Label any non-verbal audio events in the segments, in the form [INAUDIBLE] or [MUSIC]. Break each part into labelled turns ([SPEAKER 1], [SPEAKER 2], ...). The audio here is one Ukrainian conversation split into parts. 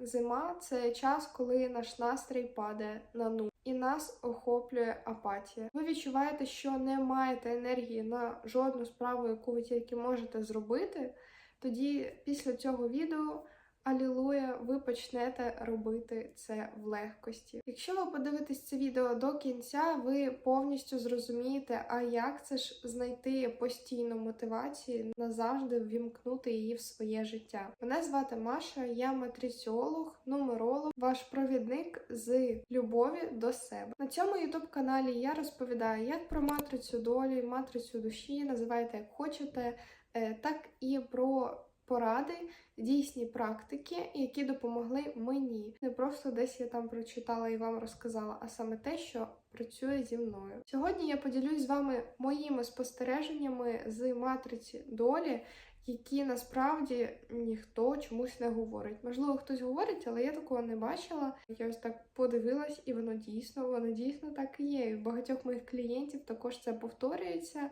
[SPEAKER 1] Зима це час, коли наш настрій падає на нуль і нас охоплює апатія. Ви відчуваєте, що не маєте енергії на жодну справу, яку ви тільки можете зробити. Тоді після цього відео Алілуя, ви почнете робити це в легкості. Якщо ви подивитесь це відео до кінця, ви повністю зрозумієте, а як це ж знайти постійну мотивацію назавжди ввімкнути її в своє життя. Мене звати Маша, я матриціолог, нумеролог, ваш провідник з любові до себе. На цьому youtube каналі я розповідаю як про матрицю долі, матрицю душі, називайте як хочете, е, так і про поради, дійсні практики, які допомогли мені. Не просто десь я там прочитала і вам розказала, а саме те, що працює зі мною. Сьогодні я поділюсь з вами моїми спостереженнями з матриці долі. Які насправді ніхто чомусь не говорить. Можливо, хтось говорить, але я такого не бачила. Я ось так подивилась, і воно дійсно, воно дійсно так і є. І в багатьох моїх клієнтів також це повторюється.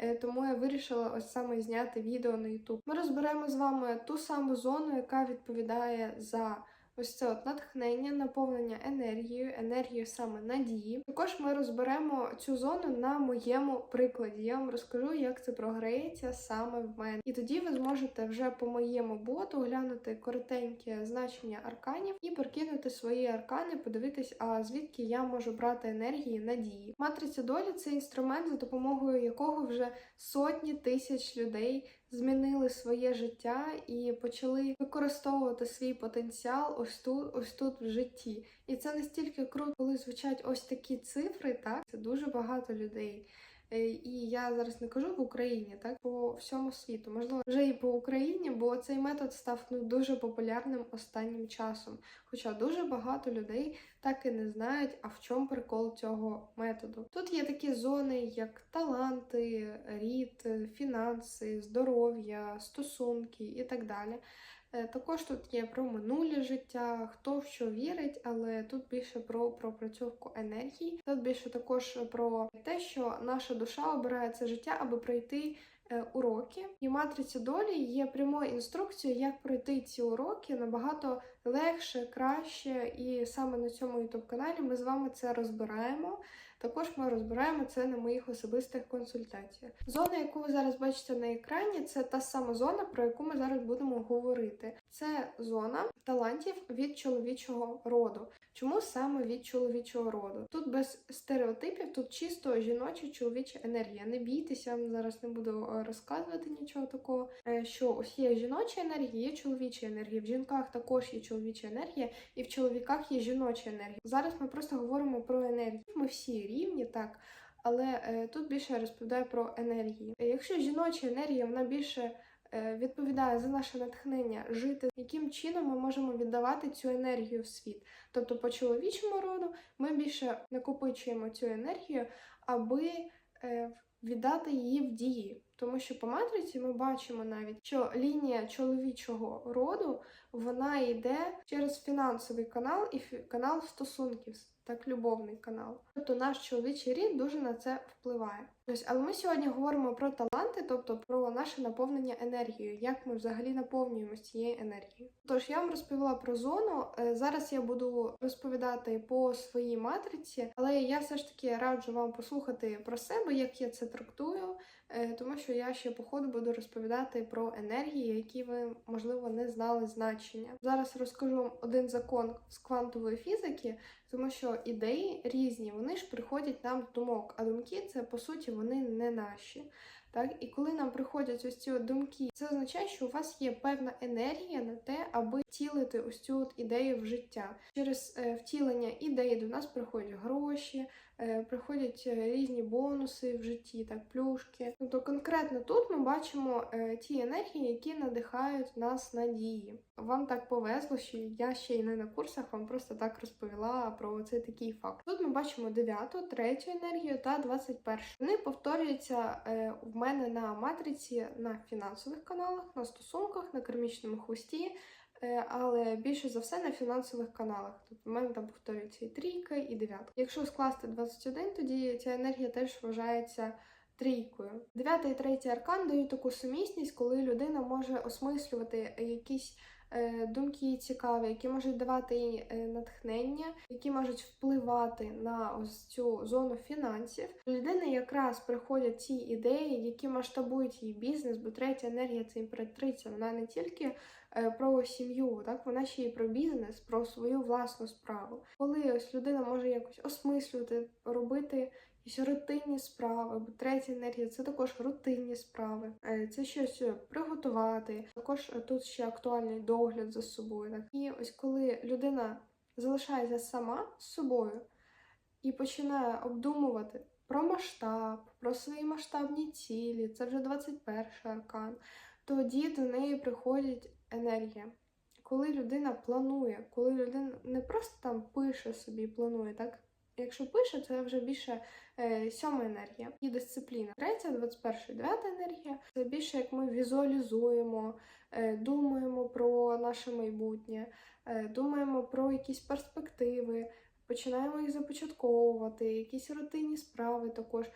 [SPEAKER 1] Е, тому я вирішила ось саме зняти відео на YouTube. Ми розберемо з вами ту саму зону, яка відповідає за ось це от натхнення, наповнення енергією, енергією саме надії. Також ми розберемо цю зону на моєму прикладі. Я вам розкажу, як це програється саме в мене. І тоді ви зможете вже по моєму боту глянути коротеньке значення арканів і прикинути свої аркани, подивитись, а звідки я можу брати енергії надії. Матриця долі це інструмент, за допомогою якого вже сотні тисяч людей змінили своє життя і почали використовувати свій потенціал ось тут, ось тут в житті. І це настільки круто, коли звучать ось такі цифри. Так це дуже багато людей. Е, І я зараз не кажу в Україні, так по всьому світу, можливо, вже і по Україні, бо цей метод став ну дуже популярним останнім часом. Хоча дуже багато людей так і не знають, а в чому прикол цього методу. Тут є такі зони, як таланти, рід, фінанси, здоров'я, стосунки і так далі. Е, Також тут є про минуле життя, хто в що вірить, але тут більше про пропрацьовку енергії. Тут більше також про те, що наша душа обирає це життя, аби пройти е, уроки. І матриця долі є прямою інструкцією, як пройти ці уроки набагато легше, краще. І саме на цьому youtube каналі ми з вами це розбираємо. Також ми розбираємо це на моїх особистих консультаціях. Зона, яку ви зараз бачите на екрані, це та сама зона, про яку ми зараз будемо говорити. Це зона талантів від чоловічого роду. Чому саме від чоловічого роду? Тут без стереотипів, тут чисто жіноча чоловіча енергія. Не бійтеся, я зараз не буду е, розказувати нічого такого. Е, Що ось є жіноча енергія, є чоловіча енергія. В жінках також є чоловіча енергія, і в чоловіках є жіноча енергія. Зараз ми просто говоримо про енергію. Ми всі рівні, так. Але е, тут більше я розповідаю про енергії. Якщо жіноча енергія, вона більше е, відповідає за наше натхнення жити, яким чином ми можемо віддавати цю енергію в світ. Тобто, по чоловічому роду ми більше накопичуємо цю енергію, аби е, віддати її в дії. Тому що по матриці ми бачимо навіть, що лінія чоловічого роду вона йде через фінансовий канал і канал стосунків, так любовний канал. Тобто наш чоловічий рід дуже на це впливає. Ось, але ми сьогодні говоримо про таланти, тобто про наше наповнення енергією, як ми взагалі наповнюємося цією енергією. Тож я вам розповіла про зону. е, Зараз я буду розповідати по своїй матриці, але я все ж таки раджу вам послухати про себе, як я це трактую, е, тому що я ще по ходу буду розповідати про енергії, які ви можливо не знали значення. Зараз розкажу вам один закон з квантової фізики, тому що ідеї різні, вони ж приходять нам думок, а думки це по суті вони не наші. Так, і коли нам приходять ось ці думки, це означає, що у вас є певна енергія на те, аби втілити ось цю от ідею в життя. Через е, втілення ідеї до нас приходять гроші, приходять е, різні бонуси в житті, так плюшки. Тобто конкретно тут ми бачимо е, ті енергії, які надихають нас на дії. Вам так повезло, що я ще й не на курсах, вам просто так розповіла про цей такий факт. Тут ми бачимо 9, 3 енергію та 21. Вони повторюються е, в мене на матриці на фінансових каналах, на стосунках, на кармічному хвості. Е, Але більше за все на фінансових каналах. Тобто в мене там повторюється і трійка, і дев'ятка. Якщо скласти 21, тоді ця енергія теж вважається трійкою. Дев'ятий і третій аркан дають таку сумісність, коли людина може осмислювати якісь е, думки цікаві, які можуть давати їй е, натхнення, які можуть впливати на ось цю зону фінансів. Людини якраз приходять ці ідеї, які масштабують її бізнес, бо третя енергія це імператриця. Вона не тільки про сім'ю, так вона ще й про бізнес, про свою власну справу. Коли ось людина може якось осмислювати, робити якісь рутинні справи, бо третя енергія це також рутинні справи, Е, це щось приготувати. Також е, тут ще актуальний догляд за собою. Так і ось коли людина залишається сама з собою і починає обдумувати про масштаб, про свої масштабні цілі, це вже 21 аркан, тоді до неї приходить енергія. Коли людина планує, коли людина не просто там пише собі, планує, так? Якщо пише, це вже більше е, сьома енергія і дисципліна. Третя, 21, дев'ята енергія це більше як ми візуалізуємо, е, думаємо про наше майбутнє, е, думаємо про якісь перспективи, починаємо їх започатковувати, якісь рутинні справи також.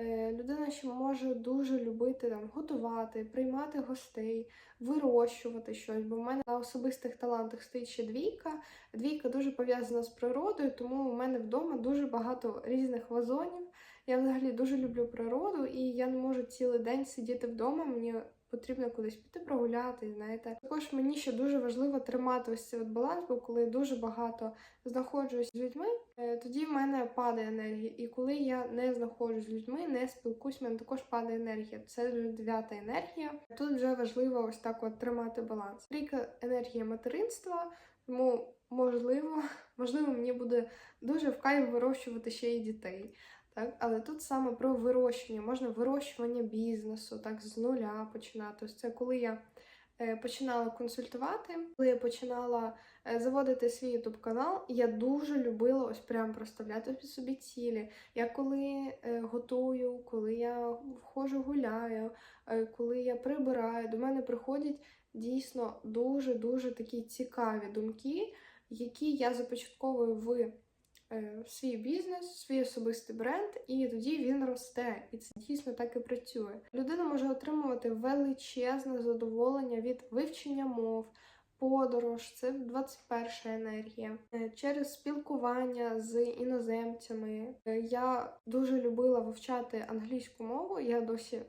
[SPEAKER 1] Е, Людина ще може дуже любити там готувати, приймати гостей, вирощувати щось. Бо в мене на особистих талантах стоїть ще двійка. Двійка дуже пов'язана з природою, тому у мене вдома дуже багато різних вазонів. Я взагалі дуже люблю природу, і я не можу цілий день сидіти вдома. Мені потрібно кудись піти прогуляти. Знаєте, також мені ще дуже важливо тримати ось цей от баланс, бо коли дуже багато знаходжусь з людьми, е, тоді в мене падає енергія. І коли я не знаходжусь з людьми, не спілкуюсь, в мене також падає енергія. Це вже дев'ята енергія. Тут вже важливо ось так от тримати баланс. Трійка енергія материнства, тому можливо, [LAUGHS] можливо, мені буде дуже в кайф вирощувати ще й дітей. Так, але тут саме про вирощування, можна вирощування бізнесу, так з нуля починати. Ось це коли я е, починала консультувати, коли я починала е, заводити свій ютуб канал, я дуже любила ось прям проставляти собі цілі. Я коли е, готую, коли я входжу гуляю, коли я прибираю, до мене приходять дійсно дуже дуже такі цікаві думки, які я започатковую в свій бізнес, свій особистий бренд, і тоді він росте. І це дійсно так і працює. Людина може отримувати величезне задоволення від вивчення мов. Подорож, це 21 енергія. Е, Через спілкування з іноземцями. Е, Я дуже любила вивчати англійську мову. Я досі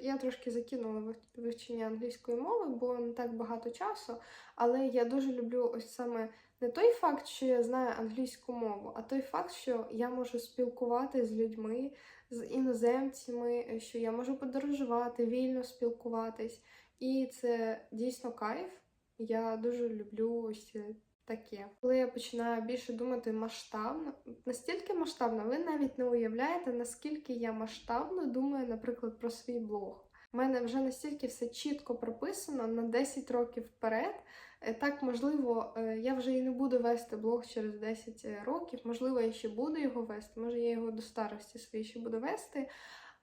[SPEAKER 1] я трошки закинула вивчення англійської мови, бо не так багато часу. Але я дуже люблю ось саме не той факт, що я знаю англійську мову, а той факт, що я можу спілкувати з людьми, з іноземцями, е, що я можу подорожувати, вільно спілкуватись. І це дійсно кайф. Я дуже люблю ось це таке. Коли я починаю більше думати масштабно, настільки масштабно, ви навіть не уявляєте, наскільки я масштабно думаю, наприклад, про свій блог. У мене вже настільки все чітко прописано на 10 років вперед. Е, Так, можливо, е, я вже і не буду вести блог через 10 років. Можливо, я ще буду його вести. Може, я його до старості своєї ще буду вести.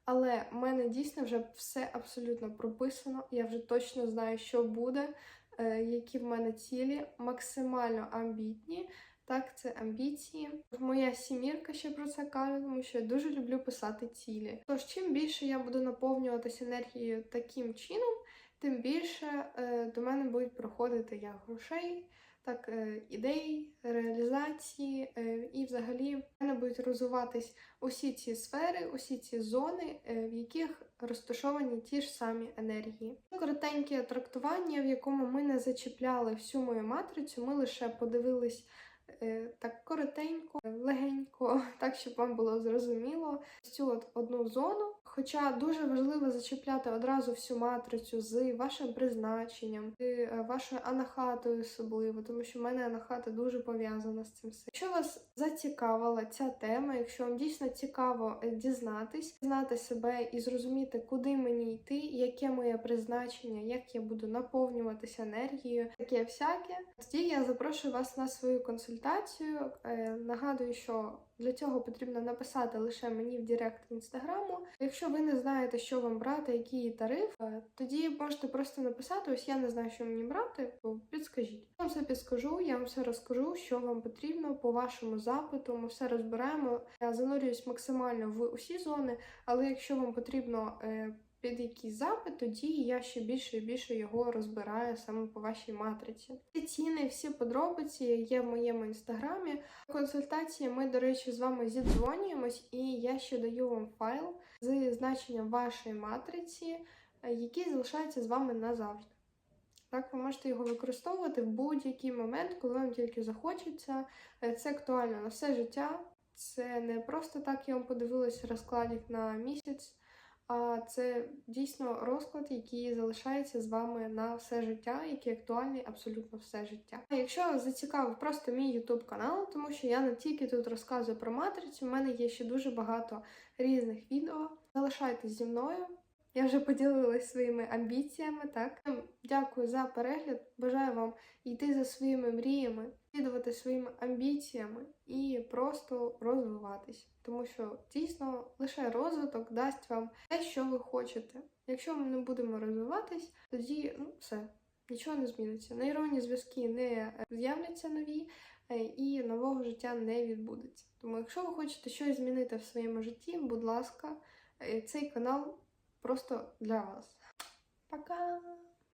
[SPEAKER 1] Але в мене дійсно вже все абсолютно прописано. Я вже точно знаю, що буде, е, які в мене цілі, максимально амбітні. Так, це амбіції. Моя сімірка ще про це каже, тому що я дуже люблю писати цілі. Тож, чим більше я буду наповнюватися енергією таким чином, тим більше е, до мене будуть проходити як грошей, так е, ідей, реалізації, е, і взагалі в мене будуть розвиватись усі ці сфери, усі ці зони, е, в яких розташовані ті ж самі енергії. Коротеньке трактування, в якому ми не зачіпляли всю мою матрицю, ми лише подивились. Так коротенько, легенько, [LAUGHS] так щоб вам було зрозуміло цю от одну зону. Хоча дуже важливо зачіпляти одразу всю матрицю з вашим призначенням, з е, вашою анахатою особливо, тому що в мене анахата дуже пов'язана з цим. Якщо вас зацікавила ця тема, якщо вам дійсно цікаво е, дізнатись, знати себе і зрозуміти, куди мені йти, яке моє призначення, як я буду наповнюватися енергією, таке всяке, тоді я запрошую вас на свою консультацію. Е, Нагадую, що для цього потрібно написати лише мені в Директ інстаграму. Якщо ви не знаєте, що вам брати, який тариф, е, тоді можете просто написати: ось я не знаю, що мені брати, то підскажіть. Я вам все підскажу, я вам все розкажу, що вам потрібно по вашому запиту. Ми все розбираємо. Я занурююсь максимально в усі зони, але якщо вам потрібно. Під якийсь запит, тоді я ще більше і більше його розбираю саме по вашій матриці. Всі ціни, всі подробиці є в моєму інстаграмі. Консультації ми, до речі, з вами зідзвонюємось, і я ще даю вам файл з значенням вашої матриці, е, який залишається з вами назавжди. Так, ви можете його використовувати в будь-який момент, коли вам тільки захочеться. Е, Це актуально на все життя. Це не просто так я вам подивилася розкладик на місяць, а це дійсно розклад, який залишається з вами на все життя, який актуальний абсолютно все життя. А якщо зацікавив просто мій YouTube канал, тому що я не тільки тут розказую про матрицю, в мене є ще дуже багато різних відео. Залишайтесь зі мною. Я вже поділилась своїми амбіціями. Так дякую за перегляд. Бажаю вам йти за своїми мріями, слідувати своїми амбіціями і просто розвиватись. Тому що дійсно лише розвиток дасть вам те, що ви хочете. Якщо ми не будемо розвиватись, тоді ну все, нічого не зміниться. Нейронні зв'язки не з'являться нові, е, і нового життя не відбудеться. Тому, якщо ви хочете щось змінити в своєму житті, будь ласка, е, цей канал просто для вас. Пока!